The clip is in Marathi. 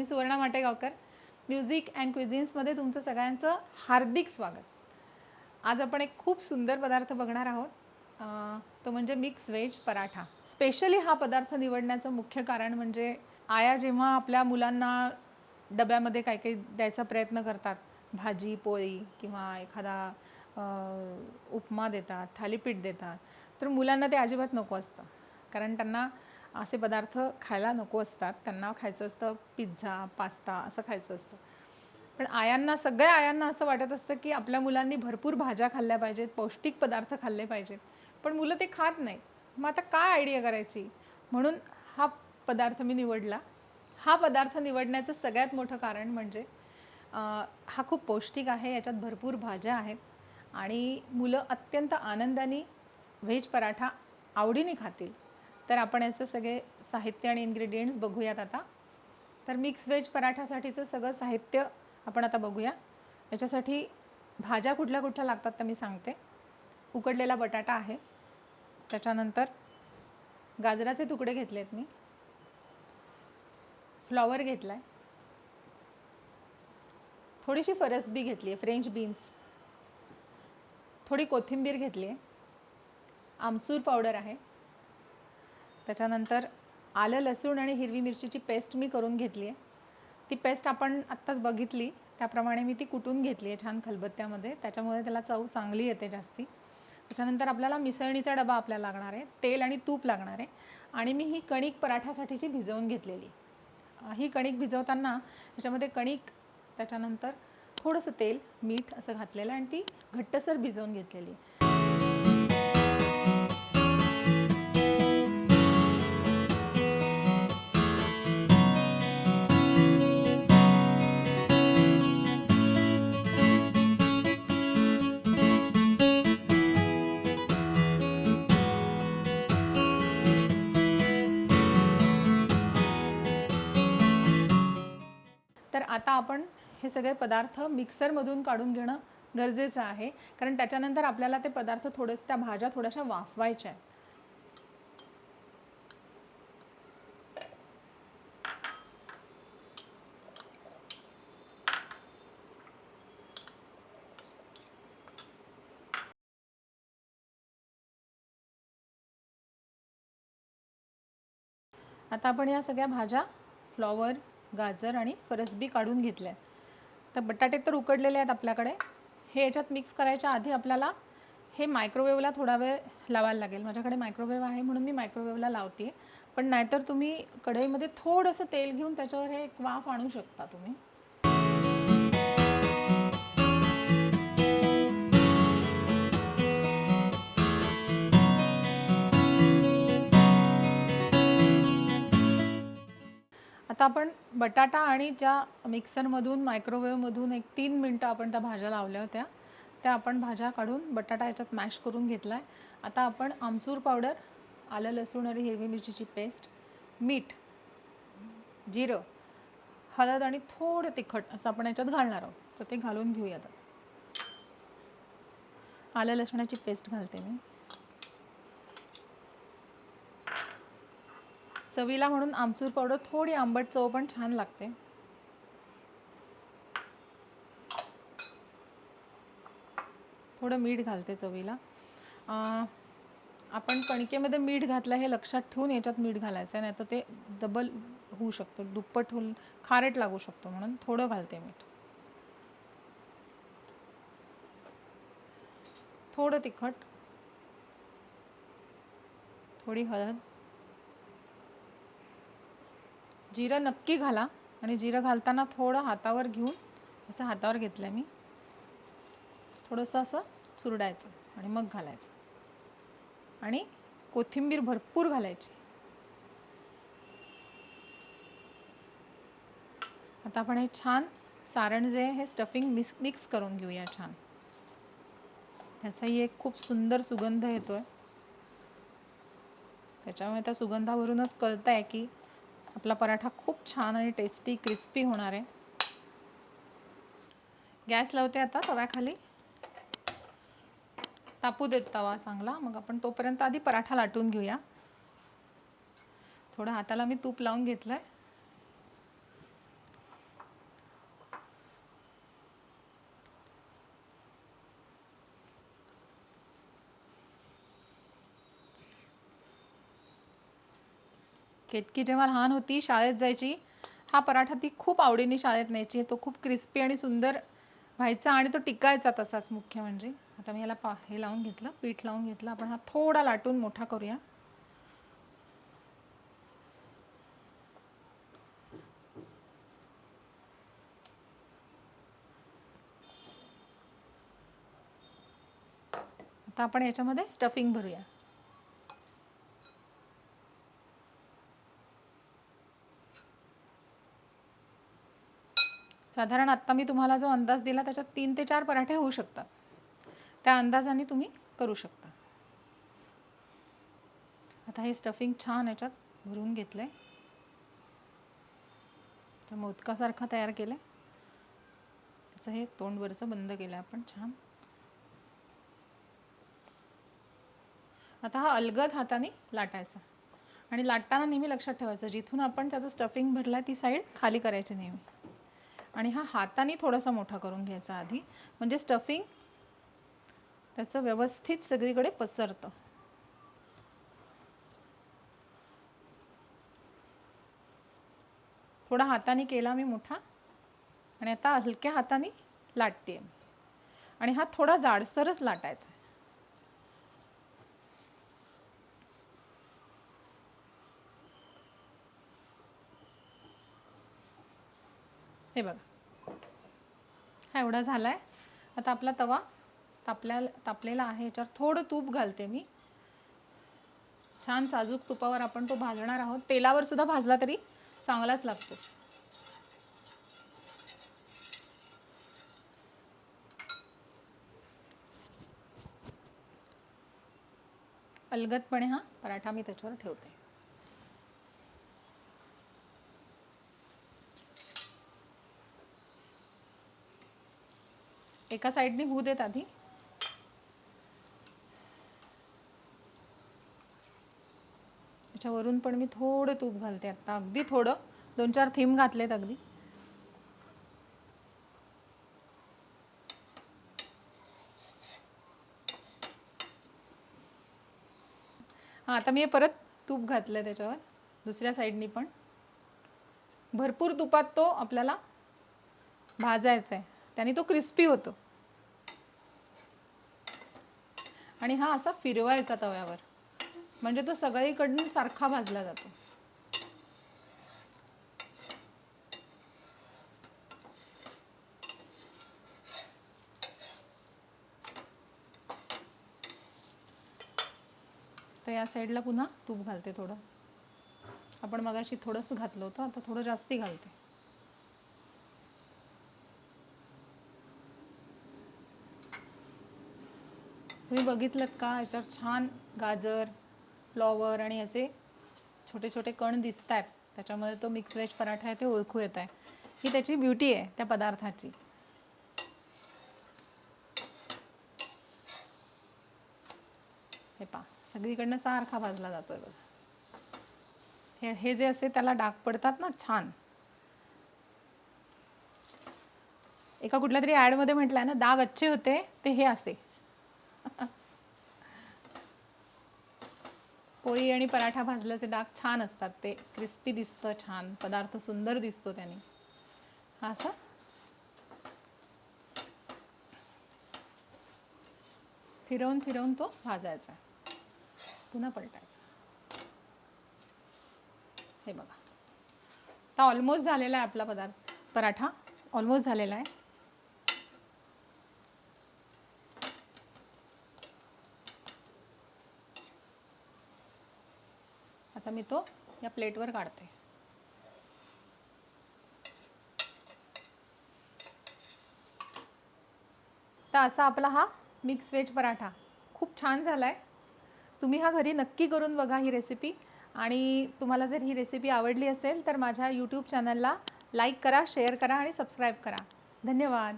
Me Suvarna Mategaonkar. Music and क्विझिन्समध्ये तुमचं सगळ्यांचं हार्दिक स्वागत. आज आपण एक खूप सुंदर पदार्थ बघणार आहोत. तो म्हणजे मिक्स व्हेज पराठा. स्पेशली हा पदार्थ निवडण्याचं मुख्य कारण म्हणजे आया जेव्हा आपल्या मुलांना डब्यामध्ये काही काही द्यायचा प्रयत्न करतात. भाजी पोळी किंवा एखादा उपमा देतात थालीपीठ देतात. तर मुलांना ते अजिबात नको असतं. कारण त्यांना असे पदार्थ खायला नको असतात. त्यांना खायचं असतं पिझ्झा पास्ता असं खायचं असतं. पण आयांना सगळ्या आयांना असं वाटत असतं की आपल्या मुलांनी भरपूर भाज्या खाल्ल्या पाहिजेत पौष्टिक पदार्थ खाल्ले पाहिजेत. पण मुलं ते खात नाहीत. मग आता काय आयडिया करायची? म्हणून हा पदार्थ मी निवडला. हा पदार्थ निवडण्याचं सगळ्यात मोठं कारण म्हणजे हा खूप पौष्टिक आहे याच्यात भरपूर भाज्या आहेत आणि मुलं अत्यंत आनंदाने व्हेज पराठा आवडीने खातील. तर आपण याचं सगळे साहित्य आणि इन्ग्रेडियंट्स बघूयात आता. तर मिक्स व्हेज पराठासाठीचं सगळं साहित्य आपण आता बघूया. याच्यासाठी भाज्या कुठल्या कुठल्या लागतात तर मी सांगते. उकडलेला बटाटा आहे. त्याच्यानंतर गाजराचे तुकडे घेतले आहेत मी. फ्लॉवर घेतला आहे थोडीशी फरसबी घेतली आहे फ्रेंच बीन्स. थोडी कोथिंबीर घेतली आहे आमचूर पावडर आहे. त्याच्यानंतर आलं लसूण आणि हिरवी मिरचीची पेस्ट मी करून घेतली आहे. ती पेस्ट आपण आत्ताच बघितली त्याप्रमाणे मी ती कुटून घेतली आहे छान खलबत्त्यामध्ये. त्याच्यामुळे त्याला चव चांगली येते जास्ती. त्याच्यानंतर आपल्याला मिसळणीचा डबा आपल्याला लागणार आहे तेल आणि तूप लागणार आहे. आणि मी ही कणिक पराठ्यासाठीची भिजवून घेतलेली. ही कणिक भिजवताना त्याच्यामध्ये कणिक त्याच्यानंतर थोडंसं तेल मीठ असं घातलेलं आणि ती घट्टसर भिजवून घेतलेली. आता आपण हे सगळे पदार्थ मिक्सरमधून काढून घेणं गरजेचं आहे. कारण त्याच्यानंतर आपल्याला ते पदार्थ थोडंसं त्या भाज्या थोड्याशा वाफवायच्या आहेत. आता आपण या सगळ्या भाज्या फ्लॉवर गाजर आणि फरसबी काढून घेतल्या. तर बटाटे तर उकडलेले आहेत आपल्याकडे. हे याच्यात मिक्स करायच्या आधी आपल्याला हे मायक्रोवेवला थोडा वेळ लावायला लागेल. माझ्याकडे मायक्रोवेव्ह आहे म्हणून मी मायक्रोवेवला लावते पण नाहीतर तुम्ही कढईमध्ये थोडंसं तेल घेऊन त्याच्यावर हे एक वाफ आणू शकता तुम्ही. आता आपण बटाटा आणि ज्या मिक्सरमधून मायक्रोवेवमधून एक तीन मिनटं आपण त्या भाज्या लावल्या होत्या त्या आपण भाज्या काढून बटाटा याच्यात मॅश करून घेतला आहे आता आपण आमचूर पावडर आलं लसूण आणि हिरवी मिरचीची पेस्ट मीठ जिरं हळद आणि थोडं तिखट असं आपण याच्यात घालणार आहोत. तर ते घालून घेऊयात आलं लसणाची पेस्ट घालते मी. चवीला म्हणून आमचूर पावडर थोडी आंबट चव पण छान लागते. थोडं मीठ घालते चवीला. आपण कणकेमध्ये मीठ घातलं हे लक्षात ठेवून याच्यात मीठ घालायचं आहे नाही तर ते डबल होऊ शकतं दुप्पट होऊन खारट लागू शकतो म्हणून थोडं घालते मीठ. थोडं तिखट. थोडी हळद. जिरं नक्की घाला आणि जिरं घालताना थोडं हातावर घेऊन असं हातावर घेतलं मी. थोडंसं असं चुरडायचं आणि मग घालायचं. आणि कोथिंबीर भरपूर घालायची. आता आपण हे छान सारण जे हे स्टफिंग मिक्स मिक्स करून घेऊया छान. ह्याचाही एक खूप सुंदर सुगंध येतो आहे त्याच्यामुळे त्या सुगंधावरूनच कळतं आहे की आपला पराठा खूप छान आणि टेस्टी क्रिस्पी होणार आहे. गॅस लावते आता तव्याखाली. तापू देत तवा चांगला. मग आपण तोपर्यंत आधी पराठा लाटून घेऊया. थोडं हाताला मी तूप लावून घेतलं आहे केतकी जेव्हा लहान होती शाळेत जायची हा पराठा ती खूप आवडीने शाळेत न्यायची. तो खूप क्रिस्पी आणि सुंदर व्हायचा आणि तो टिकायचा तसाच मुख्य म्हणजे. आता मी ह्याला पा हे लावून घेतलं पीठ लावून घेतलं. आपण हा थोडा लाटून मोठा करूया. आता आपण याच्यामध्ये स्टफिंग भरूया. साधारण आत्ता मी तुम्हाला जो अंदाज दिला त्याच्यात तीन ते चार पराठे होऊ शकतात. त्या अंदाजाने तुम्ही करू शकता. आता हे स्टफिंग छान याच्यात भरून घेतलंय. तर मोदकासारखं तयार केलं त्याचं हे तोंडवरचं बंद केलं आपण छान. आता हा अलगद हाताने लाटायचा. आणि लाटताना नेहमी लक्षात ठेवायचं जिथून आपण त्याचं स्टफिंग भरलं ती साईड खाली करायची नेहमी. आणि हा हाताने थोडासा मोठा करून घ्यायचा आधी. म्हणजे स्टफिंग त्याचं व्यवस्थित सगळीकडे पसरतं. थोडा हाताने केला मी मोठा आणि आता हलक्या हाताने लाटते आणि हा थोडा जाडसरच लाटायचा हे बघा. हा एवढा झाला आहे आता आपला तवा तापल्या तापलेला आहे. याच्यावर थोडं तूप घालते मी. छान साजूक तुपावर आपण तो भाजणार आहोत. तेलावर सुद्धा भाजला तरी चांगलाच लागतो. अलगदपणे हा पराठा मी त्याच्यावर ठेवते. एका साईडने होऊ देत आधी. त्याच्यावरून पण मी थोडं तूप घालते आता. अगदी थोडं. दोन चार थीम घातलेत अगदी. हां आता मी हे परत तूप घातलं त्याच्यावर. दुसऱ्या साईडनी पण. भरपूर तुपात तो आपल्याला भाजायचा आहे त्याने तो क्रिस्पी होतो. आणि हा असा फिरवायचा तव्यावर. म्हणजे तो सगळीकडून सारखा भाजला जातो. तर या साईडला पुन्हा तूप घालते थोडं. आपण मगाशी थोडंसं घातलं होतं आता थोडं जास्ती घालते. तुम्ही बघितलं का? याच्यावर छान गाजर फ्लॉवर आणि याचे छोटे छोटे कण दिसत आहेत त्याच्यामध्ये तो मिक्स व्हेज पराठा आहे ते ओळखू येत आहे. ही त्याची ब्युटी आहे त्या पदार्थाची. हे पा सगळीकडनं सारखा भाजला जातोय बघा. हे हे जे असे त्याला डाग पडतात ना छान. एका कुठल्या तरी ॲडमध्ये म्हटलंय ना दाग अच्छे होते ते हे असे. पोळी आणि पराठा भाजल्याचे डाग छान असतात. ते क्रिस्पी दिसतं छान. पदार्थ सुंदर दिसतो त्याने. हा असा. फिरवून फिरवून तो भाजायचा. पुन्हा पलटायचा. हे बघा. आता ऑलमोस्ट झालेला आहे आपला पदार्थ पराठा. ऑलमोस्ट झालेला आहे. आता मी तो या प्लेटवर काढते. तर असा आपला हा मिक्स व्हेज पराठा. खूप छान झाला आहे तुम्ही हा घरी नक्की करून बघा ही रेसिपी आणि तुम्हाला जर ही रेसिपी आवडली असेल तर माझ्या यूट्यूब चॅनलला लाईक करा शेअर करा आणि सबस्क्राईब करा. धन्यवाद.